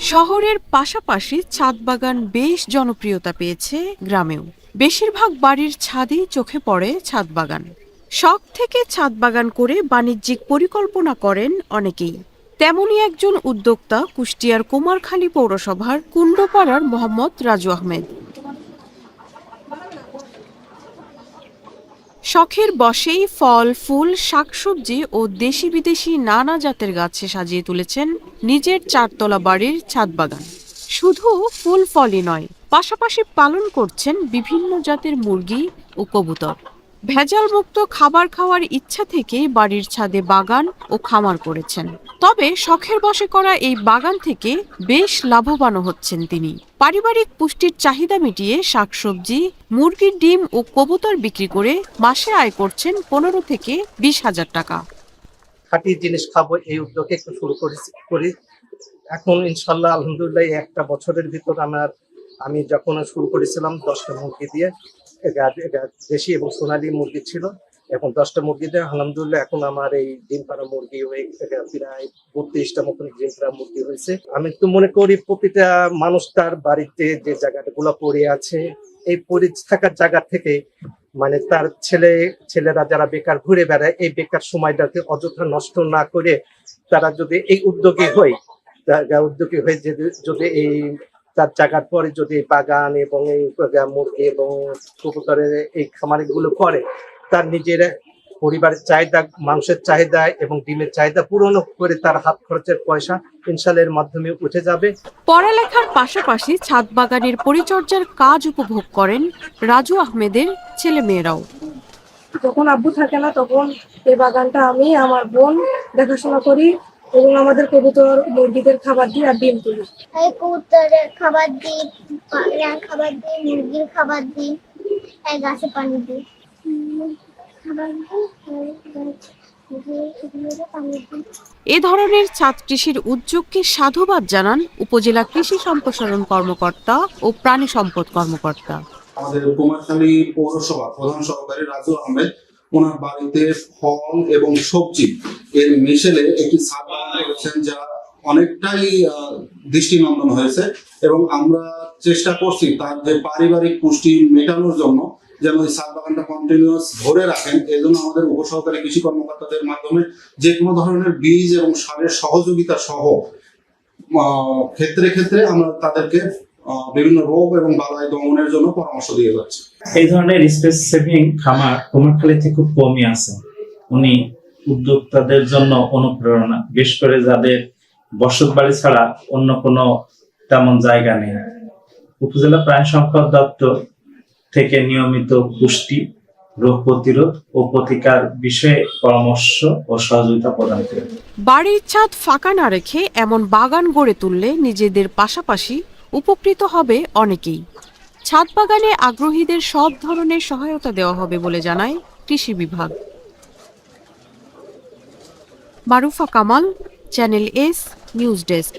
শহরের পাশাপাশি ছাদ বাগান বেশ জনপ্রিয়তা পেয়েছে গ্রামেও। বেশিরভাগ বাড়ির ছাদই চোখে পড়ে ছাদ বাগান শখ থেকে ছাদ বাগান করে বাণিজ্যিক পরিকল্পনা করেন অনেকেই। তেমনই একজন উদ্যোক্তা কুষ্টিয়ার কুমারখালী পৌরসভার কুণ্ডপাড়ার মোহাম্মদ রাজু আহমেদ। শখের বসেই ফল, ফুল, শাকসবজি ও দেশি বিদেশি নানা জাতের গাছে সাজিয়ে তুলেছেন নিজের চারতলা বাড়ির ছাদ বাগান। শুধু ফুল, ফলই নয়, পাশাপাশি পালন করছেন বিভিন্ন জাতের মুরগি ও কবুতর। ভেজাল মুক্ত খাবার খাওয়ার ইচ্ছা থেকেই বাড়ির ছাদে বাগান ও খামার করেছেন। তবে শখের বশে করা এই বাগান থেকে বেশ লাভবানও হচ্ছেন তিনি। পারিবারিক পুষ্টির চাহিদা মিটিয়ে শাকসবজি, মুরগির ডিম ও কবুতর বিক্রি করে মাসে আয় করছেন পনেরো থেকে বিশ হাজার টাকা। খাঁটি জিনিস খাব এই উদ্যোগে একটু শুরু করেছি, করি। এখন ইনশাল্লাহ আলহামদুলিল্লাহ একটা বছরের ভিতর আমার, আমি যখন শুরু করেছিলাম দশটা মুরগি দিয়ে দেশি এবং সোনালী মুরগি ছিল। এখন দশটা মুরগি দিয়ে, আলহামদুলিল্লাহ এখন আমার এই ডিম পাড়া মুরগি হয়ে প্রায় বত্রিশটা মতন ডিম পাড়া মুরগি হয়েছে। আমি তো মনে করি প্রতিটা মানুষ তার বাড়িতে যে জায়গাগুলো পড়ে আছে, এই পড়ে থাকার জায়গা থেকে মানে তার ছেলে, ছেলেরা যারা বেকার ঘুরে বেড়ায়, এই বেকার সময়টাকে অযথা নষ্ট না করে তারা যদি এই উদ্যোগী হয় উদ্যোগী হয়ে যদি এই তার জায়গার পরে যদি বাগান এবং এই মুরগি এবং কবুতরের এই খামারগুলো করে তার নিজের পরিবারের চাহিদা মাংসের চাহিদা এবং ডিমের চাহিদা পূরণ করে তার হাত খরচের পয়সা ইনশালের মাধ্যমে উঠে যাবে। পড়ালেখার পাশাপাশি ছাদ বাগানের পরিচর্যার কাজ উপভোগ করেন রাজু আহমেদের ছেলেমেয়েরাও। যখন আব্বু থাকে না তখন এই বাগানটা আমি আমার বোন দেখাশোনা করি। এবং আমাদের কবুতর মুরগিদের খাবার দিই আর ডিম তুলি। কবুতরের খাবার দিই খাবার দিই মুরগির খাবার দিই এই গাছে পানি দিই। খাবার এ ধরনের ছাদ কৃষির উদ্যোগকে সাধুবাদ জানান উপজেলা কৃষি সম্প্রসারণ কর্মকর্তা ও প্রাণী সম্পদ কর্মকর্তা। আমাদের কুমারখালী পৌরসভা প্রধান সহকারী রাজু আহমেদ ওনার বাড়িতে ফল এবং সবজি এর মিশেলে একটি ছাদ করেছেন যা অনেকটাই দৃষ্টিনন্দন হয়েছে এবং আমরা চেষ্টা করছি তার যে পারিবারিক পুষ্টি মেটানোর জন্য যেন এই ছাদ বাগানটা কন্টিনিউয়াস ধরে রাখেন। এই জন্য আমাদের উপসহকারী কৃষি কর্মকর্তাদের মাধ্যমে যে কোনো ধরনের বীজ এবং সারের সহযোগিতা সহ ক্ষেত্রে ক্ষেত্রে আমরা তাদেরকে বিভিন্ন রোগ এবং বালাই দমনের জন্য পরামর্শ দিয়ে যাচ্ছি। এই ধরনের স্পেস সেভিং খামার কুমারখালীতে খুব কমই আছে। উনি উদ্যোক্তাদের জন্য অনুপ্রেরণা, বিশেষ করে যাদের বসত বাড়ি ছাড়া অন্য কোনো তেমন জায়গা নেই। উপজেলা প্রাণী সম্পদ দপ্তর থেকে নিয়মিত পুষ্টি, রোগ প্রতিরোধ ও প্রতিকার বিষয়ে পরামর্শ ও সহযোগিতা প্রদান করে। বাড়ির ছাদ ফাঁকা না রেখে এমন বাগান গড়ে তুললে নিজেদের পাশাপাশি উপকৃত হবে অনেকেই। ছাদ বাগানে আগ্রহীদের সব ধরনের সহায়তা দেওয়া হবে বলে জানায় কৃষি বিভাগ। Marufa Kamal channel S news desk